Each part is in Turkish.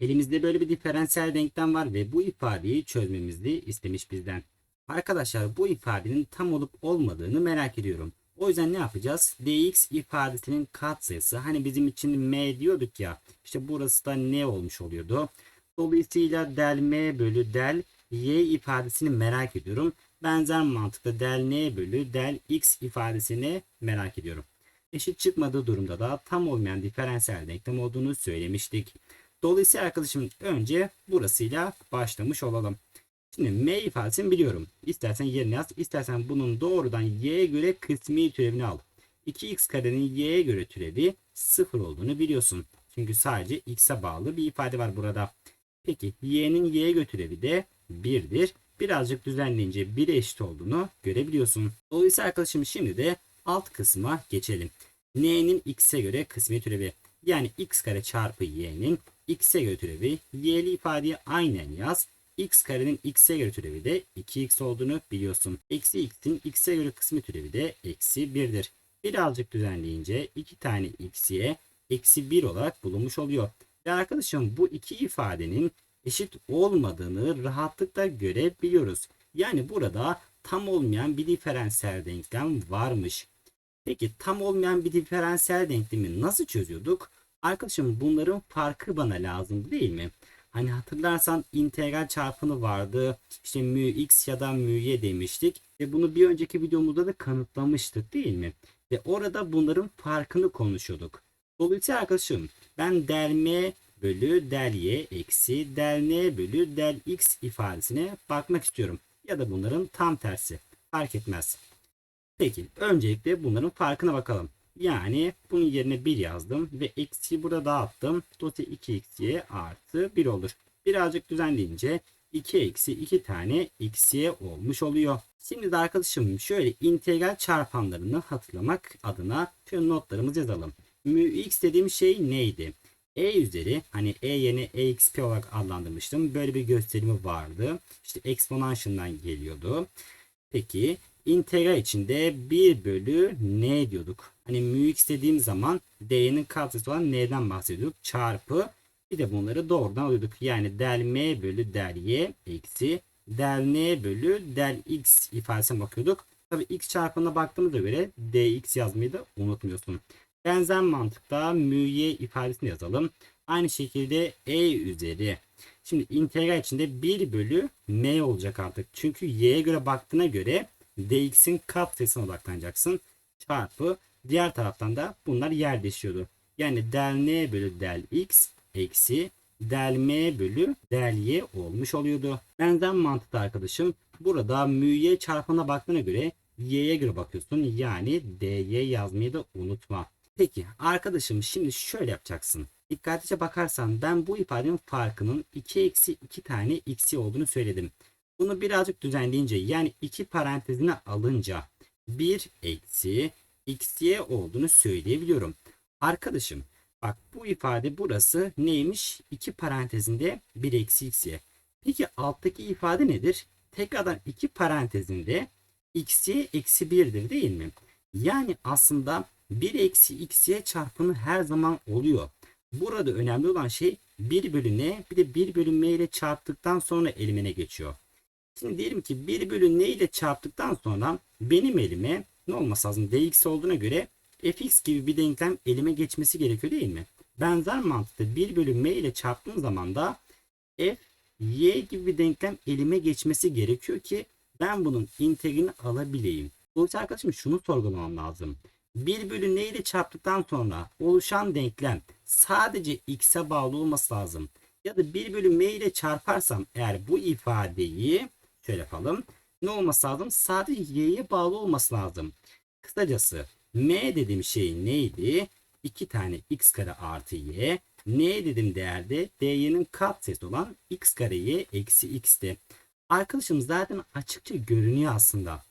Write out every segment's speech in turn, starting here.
Elimizde böyle bir diferansiyel denklem var ve bu ifadeyi çözmemizi istemiş bizden. Arkadaşlar bu ifadenin tam olup olmadığını merak ediyorum. O yüzden ne yapacağız? dx ifadesinin katsayısı hani bizim için m diyorduk ya işte burası da ne olmuş oluyordu. Dolayısıyla del m bölü del y ifadesini merak ediyorum. Benzer mantıkla del n bölü del x ifadesini merak ediyorum. Eşit çıkmadığı durumda da tam olmayan diferansiyel denklem olduğunu söylemiştik. Dolayısıyla arkadaşım önce burasıyla başlamış olalım. Şimdi m ifadesini biliyorum. İstersen yerine yaz, istersen bunun doğrudan y'ye göre kısmi türevini al. 2x karenin y'ye göre türevi 0 olduğunu biliyorsun. Çünkü sadece x'e bağlı bir ifade var burada. Peki y'nin y'ye göre türevi de 1'dir. Birazcık düzenleyince 1'e eşit olduğunu görebiliyorsun. Dolayısıyla arkadaşım şimdi de alt kısma geçelim. n'nin x'e göre kısmi türevi. Yani x kare çarpı y'nin x'e göre türevi. y'li ifadeyi aynen yaz x karenin x'e göre türevi de 2x olduğunu biliyorsun. Eksi x'in x'e göre kısmi türevi de eksi 1'dir. Birazcık düzenleyince 2 tane x'ye eksi 1 olarak bulunmuş oluyor. Ve arkadaşım bu iki ifadenin eşit olmadığını rahatlıkla görebiliyoruz. Yani burada tam olmayan bir diferansiyel denklem varmış. Peki tam olmayan bir diferansiyel denklemi nasıl çözüyorduk? Arkadaşım bunların farkı bana lazım değil mi? Hani hatırlarsan integral çarpını vardı. İşte mu x ya da mu y demiştik. Ve bunu bir önceki videomuzda da kanıtlamıştık değil mi? Ve orada bunların farkını konuşuyorduk. Dolayısıyla arkadaşım ben del m bölü del y eksi del n bölü del x ifadesine bakmak istiyorum. Ya da bunların tam tersi. Fark etmez. Peki öncelikle bunların farkına bakalım. Yani bunun yerine 1 yazdım ve eksiyi burada dağıttım. Dolayısıyla 2xy artı 1 olur. Birazcık düzenleyince 2 eksi 2 tane x'ye olmuş oluyor. Şimdi de arkadaşım şöyle integral çarpanlarını hatırlamak adına şöyle notlarımızı yazalım. Mu x dediğim şey neydi? E üzeri hani e yerine exp olarak adlandırmıştım. Böyle bir gösterimi vardı. İşte exponential'dan geliyordu. Peki integral içinde 1 bölü n diyorduk. Hani mu x dediğim zaman d'nin katsayısı olan n'den bahsediyorduk. Çarpı bir de bunları doğrudan alıyorduk. Yani del m bölü del y eksi del n bölü del x ifadesine bakıyorduk. Tabi x çarpımına baktığımıza göre dx yazmayı da unutmuyorsun. Benzer mantıkta mu y ifadesini yazalım. Aynı şekilde e üzeri. Şimdi integral içinde 1 bölü m olacak artık. Çünkü y'ye göre baktığına göre dx'in katsayısına odaklanacaksın. Çarpı diğer taraftan da bunlar yer değişiyordu. Yani del n bölü del x eksi del m bölü del y olmuş oluyordu. Benzer mantıkta arkadaşım burada mu y çarpına baktığına göre y'ye göre bakıyorsun. Yani dy yazmayı da unutma. Peki arkadaşım şimdi şöyle yapacaksın. Dikkatlice bakarsan ben bu ifadenin farkının 2 eksi 2 tane x'i olduğunu söyledim. Bunu birazcık düzenleyince yani iki parantezine alınca 1 eksi x'ye olduğunu söyleyebiliyorum. Arkadaşım bak bu ifade burası neymiş? 2 parantezinde 1 eksi x'ye. Peki alttaki ifade nedir? Tekrardan iki parantezinde x'ye eksi 1'dir değil mi? Yani aslında 1 eksi x'ye çarpımı her zaman oluyor. Burada önemli olan şey 1 bölü n bir de 1 bölü m ile çarptıktan sonra elimine geçiyor. Şimdi diyelim ki 1 bölü n ile çarptıktan sonra benim elime ne olması lazım? dx olduğuna göre fx gibi bir denklem elime geçmesi gerekiyor değil mi? Benzer mantıkta 1 bölü m ile çarptığım zaman da f y gibi bir denklem elime geçmesi gerekiyor ki ben bunun integralini alabileyim. Dolayısıyla arkadaşım şunu sorgulamam lazım. 1 bölü n ile çarptıktan sonra oluşan denklem sadece x'e bağlı olması lazım. Ya da 1 bölü m ile çarparsam eğer bu ifadeyi şöyle yapalım. Ne olması lazım? Sadece y'ye bağlı olması lazım. Kısacası m dediğim şey neydi? 2 tane x kare artı y. n dediğim değerde dy'nin katsayısı olan x kare y eksi x'ti. Arkadaşım zaten açıkça görünüyor aslında.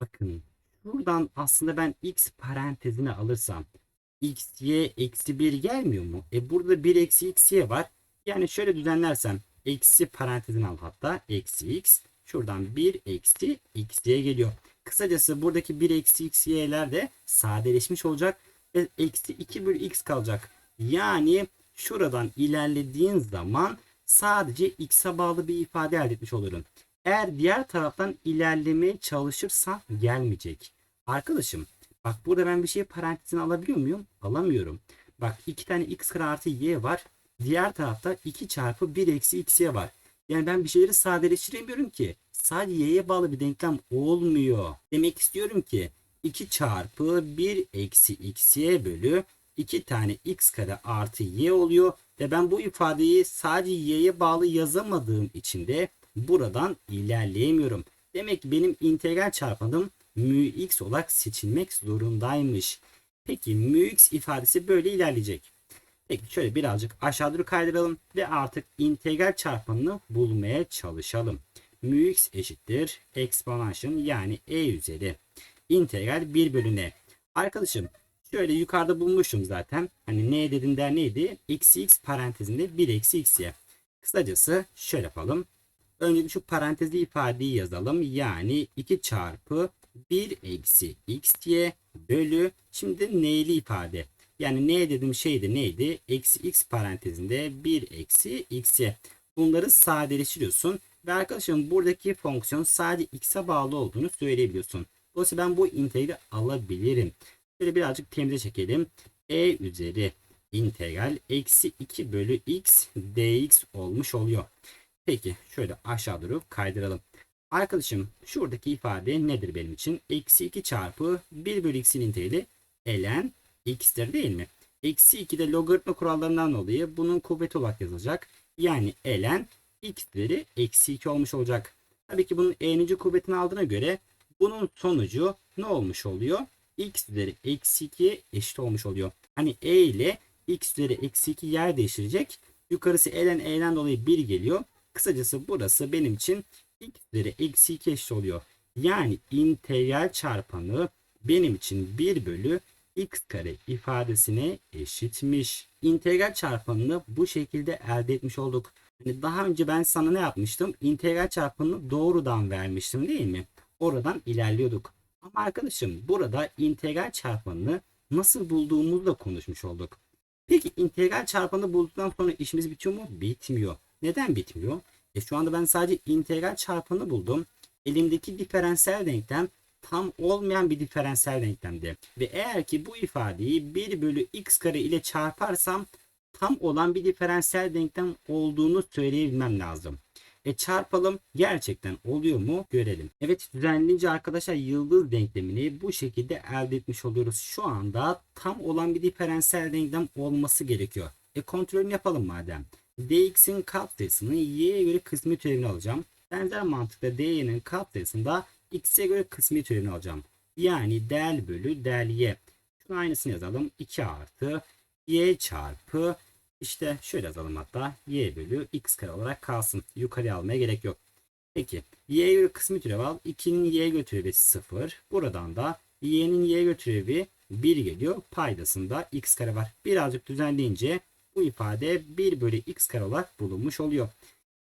Bakın Buradan aslında ben x parantezine alırsam x y eksi 1 gelmiyor mu? E burada 1 eksi x y var. Yani şöyle düzenlersem eksi parantezine al hatta eksi x. Şuradan 1 eksi x geliyor. Kısacası buradaki 1 eksi x de sadeleşmiş olacak. Ve eksi 2 bölü x kalacak. Yani şuradan ilerlediğin zaman sadece x'e bağlı bir ifade elde etmiş olurum. Eğer diğer taraftan ilerlemeye çalışırsan gelmeyecek. Arkadaşım bak burada ben bir şey parantezine alabiliyor muyum? Alamıyorum. Bak iki tane x kare artı y var. Diğer tarafta 2 çarpı 1 eksi xy var. Yani ben bir şeyleri sadeleştiremiyorum ki. Sadece y'ye bağlı bir denklem olmuyor. Demek istiyorum ki 2 çarpı 1 eksi xy bölü 2 tane x kare artı y oluyor. Ve ben bu ifadeyi sadece y'ye bağlı yazamadığım için de buradan ilerleyemiyorum. Demek ki benim integral çarpanım mu x olarak seçilmek zorundaymış. Peki mu x ifadesi böyle ilerleyecek. Şöyle birazcık aşağı doğru kaydıralım ve artık integral çarpanını bulmaya çalışalım. Mu x eşittir exponential yani e üzeri integral 1 bölü n. Arkadaşım şöyle yukarıda bulmuşum zaten. Hani ne dedin der neydi? Eksi x parantezinde 1 eksi x y. Kısacası şöyle yapalım. Önce şu parantezli ifadeyi yazalım. Yani 2 çarpı 1 eksi x y bölü şimdi neyli ifade. Yani ne dedim şeydi neydi? Eksi x parantezinde 1 eksi x y. Bunları sadeleştiriyorsun. Ve arkadaşım buradaki fonksiyon sadece x'e bağlı olduğunu söyleyebiliyorsun. Dolayısıyla ben bu integrali alabilirim. Şöyle birazcık temize çekelim. e üzeri integral eksi 2 bölü x dx olmuş oluyor. Peki şöyle aşağı doğru kaydıralım. Arkadaşım şuradaki ifade nedir benim için? Eksi 2 çarpı 1 bölü x'in integrali ln x'tir değil mi? Eksi 2 de logaritma kurallarından dolayı bunun kuvveti olarak yazılacak. Yani ln x üzeri eksi 2 olmuş olacak. Tabii ki bunun e'ninci kuvvetini aldığına göre bunun sonucu ne olmuş oluyor? x üzeri eksi 2 eşit olmuş oluyor. Hani e ile x üzeri eksi 2 yer değiştirecek. Yukarısı ln e'den dolayı 1 geliyor. Kısacası burası benim için x üzeri eksi 2 eşit oluyor. Yani integral çarpanı benim için 1 bölü x kare ifadesine eşitmiş. İntegral çarpanını bu şekilde elde etmiş olduk. Yani daha önce ben sana ne yapmıştım? İntegral çarpanını doğrudan vermiştim değil mi? Oradan ilerliyorduk. Ama arkadaşım burada integral çarpanını nasıl bulduğumuzla konuşmuş olduk. Peki integral çarpanı bulduktan sonra işimiz bitiyor mu? Bitmiyor. Neden bitmiyor? E şu anda ben sadece integral çarpanı buldum. Elimdeki diferansiyel denklem tam olmayan bir diferansiyel denklemdi. Ve eğer ki bu ifadeyi 1 bölü x kare ile çarparsam tam olan bir diferansiyel denklem olduğunu söyleyebilmem lazım. E çarpalım gerçekten oluyor mu görelim. Evet düzenleyince arkadaşlar yıldız denklemini bu şekilde elde etmiş oluyoruz. Şu anda tam olan bir diferansiyel denklem olması gerekiyor. E kontrolünü yapalım madem. dx'in katsayısını y'ye göre kısmi türevini alacağım. Benzer mantıkla dy'nin katsayısını da x'e göre kısmi türevini alacağım. Yani del bölü del y. Şunun aynısını yazalım. 2 artı y çarpı işte şöyle yazalım hatta y bölü x kare olarak kalsın. Yukarıya almaya gerek yok. Peki y'ye göre kısmi türev al. 2'nin y'ye göre türevi 0. Buradan da y'nin y'ye göre türevi 1 geliyor. Paydasında x kare var. Birazcık düzenleyince bu ifade 1 bölü x kare olarak bulunmuş oluyor.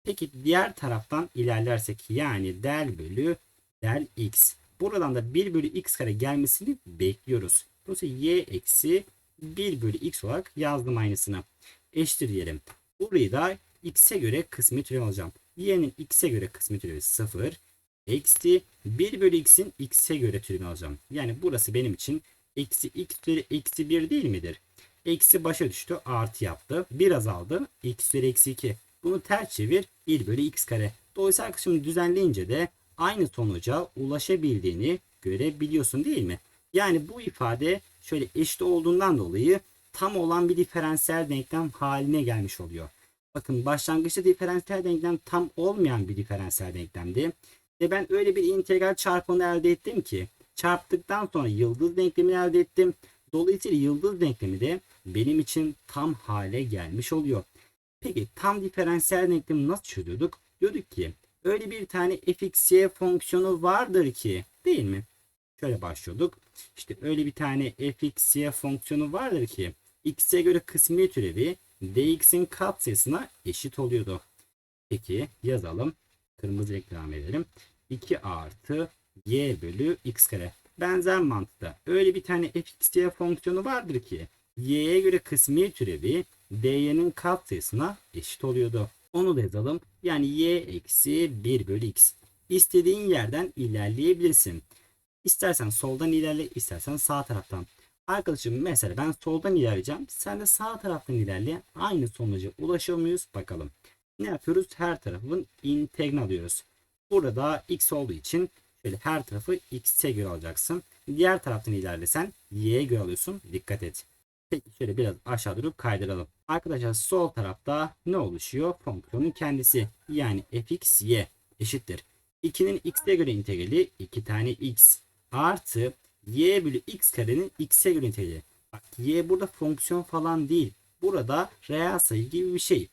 Peki diğer taraftan ilerlersek yani del bölü del x. Buradan da 1 bölü x kare gelmesini bekliyoruz. Dolayısıyla y eksi 1 bölü x olarak yazdım aynısını eşittir diyelim. Burayı da x'e göre kısmi türev alacağım. y'nin x'e göre kısmi türevi 0. Eksi 1 bölü x'in x'e göre türevini alacağım. Yani burası benim için eksi x üzeri eksi 1 değil midir? Eksi başa düştü artı yaptı. 1 azaldı. x üzeri eksi 2. Bunu ters çevir 1 bölü x kare. Dolayısıyla şimdi düzenleyince de aynı sonuca ulaşabildiğini görebiliyorsun değil mi? Yani bu ifade şöyle eşit olduğundan dolayı tam olan bir diferansiyel denklem haline gelmiş oluyor. Bakın başlangıçta diferansiyel denklem tam olmayan bir diferansiyel denklemdi. Ve ben öyle bir integral çarpanı elde ettim ki çarptıktan sonra yıldız denklemini elde ettim. Dolayısıyla yıldız denklemi de benim için tam hale gelmiş oluyor. Peki tam diferansiyel denklemi nasıl çözüyorduk? Diyorduk ki öyle bir tane fxy fonksiyonu vardır ki değil mi? Şöyle başlıyorduk. İşte öyle bir tane fxy fonksiyonu vardır ki x'e göre kısmi türevi dx'in katsayısına eşit oluyordu. Peki yazalım. Kırmızı renk devam edelim. 2 artı y bölü x kare. Benzer mantıkta öyle bir tane fxy fonksiyonu vardır ki y'ye göre kısmi türevi dy'nin katsayısına eşit oluyordu. Onu da yazalım. Yani y eksi 1 bölü x. İstediğin yerden ilerleyebilirsin. İstersen soldan ilerle, istersen sağ taraftan. Arkadaşım mesela ben soldan ilerleyeceğim. Sen de sağ taraftan ilerle. Aynı sonuca ulaşıyor muyuz? Bakalım. Ne yapıyoruz? Her tarafın integralini alıyoruz. Burada x olduğu için şöyle her tarafı x'e göre alacaksın. Diğer taraftan ilerlesen y'ye göre alıyorsun. Dikkat et. Peki şöyle biraz aşağı durup kaydıralım. Arkadaşlar sol tarafta ne oluşuyor? Fonksiyonun kendisi. Yani fx y eşittir. 2'nin x'e göre integrali 2 tane x artı y bölü x karenin x'e göre integrali. Bak y burada fonksiyon falan değil. Burada reel sayı gibi bir şey.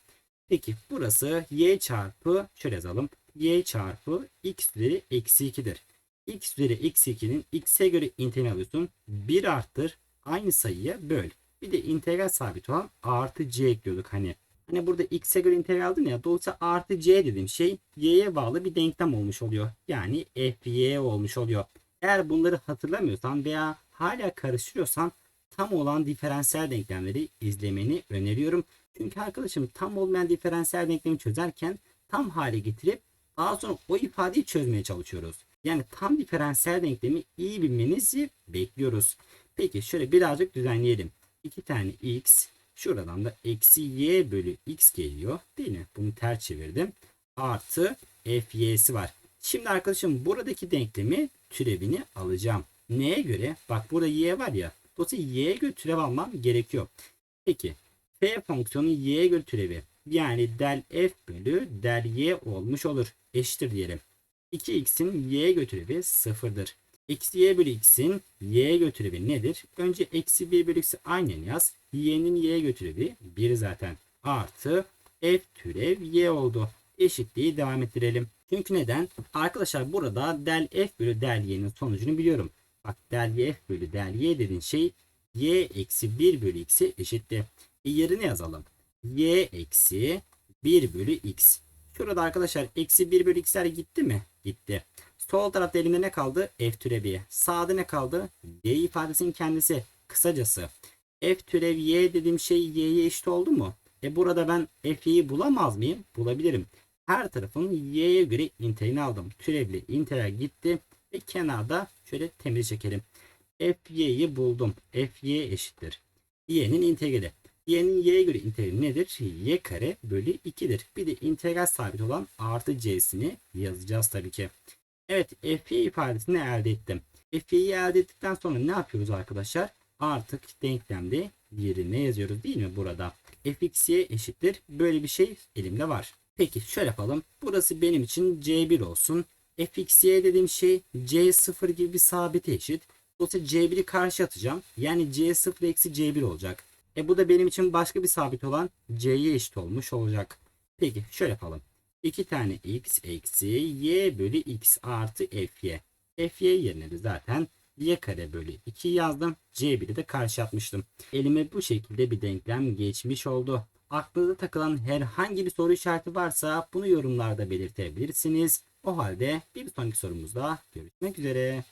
Peki burası y çarpı şöyle yazalım. y çarpı x üzeri eksi 2'dir. x üzeri eksi 2'nin x'e göre integral alıyorsun. 1 arttır. Aynı sayıya böl. Bir de integral sabit olan artı c ekliyorduk hani. Hani burada x'e göre integral aldın ya. Dolayısıyla artı c dediğim şey y'ye bağlı bir denklem olmuş oluyor. Yani fy olmuş oluyor. Eğer bunları hatırlamıyorsan veya hala karıştırıyorsan tam olan diferansiyel denklemleri izlemeni öneriyorum. Çünkü arkadaşım tam olmayan diferansiyel denklemi çözerken tam hale getirip daha sonra o ifadeyi çözmeye çalışıyoruz. Yani tam diferansiyel denklemi iyi bilmenizi bekliyoruz. Peki şöyle birazcık düzenleyelim. 2 tane x şuradan da eksi y bölü x geliyor. Değil mi? Bunu ters çevirdim. Artı fy'si var. Şimdi arkadaşım buradaki denklemi türevini alacağım. Neye göre? Bak burada y var ya. Dolayısıyla y'ye göre türev almam gerekiyor. Peki f fonksiyonu y'ye göre türevi. Yani del f bölü del y olmuş olur. Eşittir diyelim. 2x'in y'ye göre türevi sıfırdır. Eksi y bölü x'in y'ye göre türevi nedir? Önce eksi 1 bölü x'i aynen yaz. y'nin y'ye göre türevi 1 zaten. Artı f türev y oldu. Eşitliği devam ettirelim. Çünkü neden? Arkadaşlar burada del f bölü del y'nin sonucunu biliyorum. Bak del f bölü del y dediğin şey y eksi 1 bölü x'e eşitti. E, yerine yazalım. y eksi 1 bölü x. Şurada arkadaşlar eksi 1 bölü x'ler gitti mi? Gitti. Sol tarafta elimde ne kaldı? F türevi. Sağda ne kaldı? Y ifadesinin kendisi. Kısacası f türev y dediğim şey y'ye eşit oldu mu? E burada ben f'yi bulamaz mıyım? Bulabilirim. Her tarafın y'ye göre integralini aldım. Türevli integral gitti. Ve kenarda şöyle temiz çekelim. fy'yi buldum. fy eşittir. y'nin integrali. y'nin y'ye göre integrali nedir? y kare bölü 2'dir. Bir de integral sabit olan artı c'sini yazacağız tabii ki. Evet fy ifadesini elde ettim. fy'yi elde ettikten sonra ne yapıyoruz arkadaşlar? Artık denklemde yerine yazıyoruz değil mi burada? fxy eşittir. Böyle bir şey elimde var. Peki şöyle yapalım. Burası benim için c1 olsun. fxy dediğim şey c0 gibi bir sabite eşit. Dolayısıyla c1'i karşı atacağım. Yani c0 eksi c1 olacak. E bu da benim için başka bir sabit olan c'ye eşit olmuş olacak. Peki şöyle yapalım. 2 tane x eksi y bölü x artı fy. fy yerine de zaten y kare bölü 2 yazdım. c1'i de karşı atmıştım. Elime bu şekilde bir denklem geçmiş oldu. Aklınıza takılan herhangi bir soru işareti varsa bunu yorumlarda belirtebilirsiniz. O halde bir sonraki sorumuzda görüşmek üzere.